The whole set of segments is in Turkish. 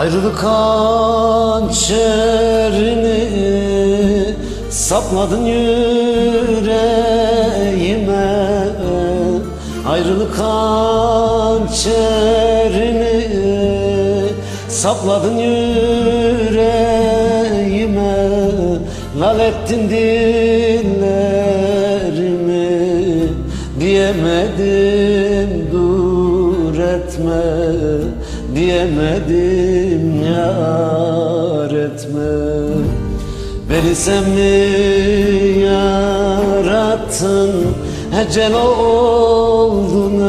Ayrılık hançerini sapladın yüreğime. Ayrılık hançerini sapladın yüreğime. Lal ettin dillerimi Diyemedim Diyemedim yar etme. Beni sen mi yarattın Ecel oldun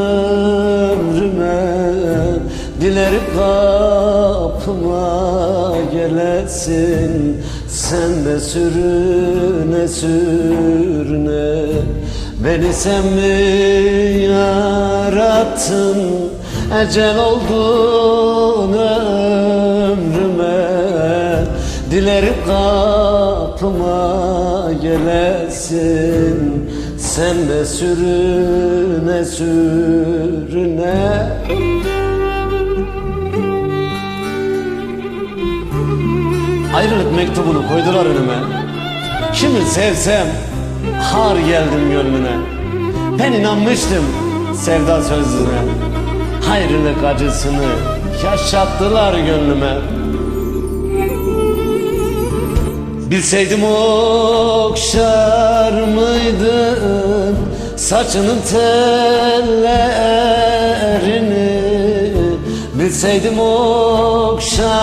ömrüme Dilerim kapıma gelesin Sen de sürüne sürüne. Beni sen mi yarattın Ecel oldun ömrüme Dilerim kapıma gelesin. Sen de sürüne sürüne. Ayrılık mektubunu koydular önüme. Kimi sevsem har geldim gönlüne. Ben inanmıştım sevda sözüne Ayrılık acısını yaşattılar gönlüme. Bilseydim okşar mıydım saçının tellerini? Bilseydim okşar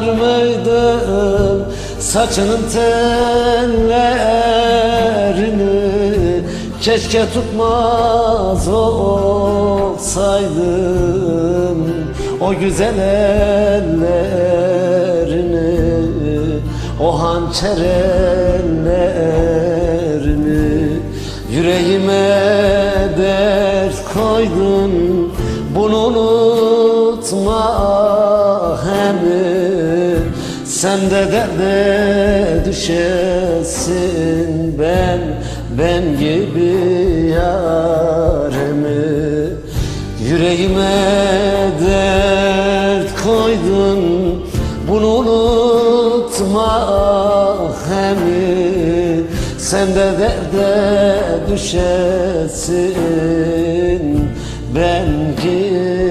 mıydım saçının tellerini Keşke tutmaz olsaydım o güzel ellerini o hançer ellerini. Yüreğime dert koydun bunu unutma hemi. Sen de derde düşesin ben ben gibi yaremi Yüreğime dert koydun. Bunu unutma hemi Sen de derde düşesin. Ben gibi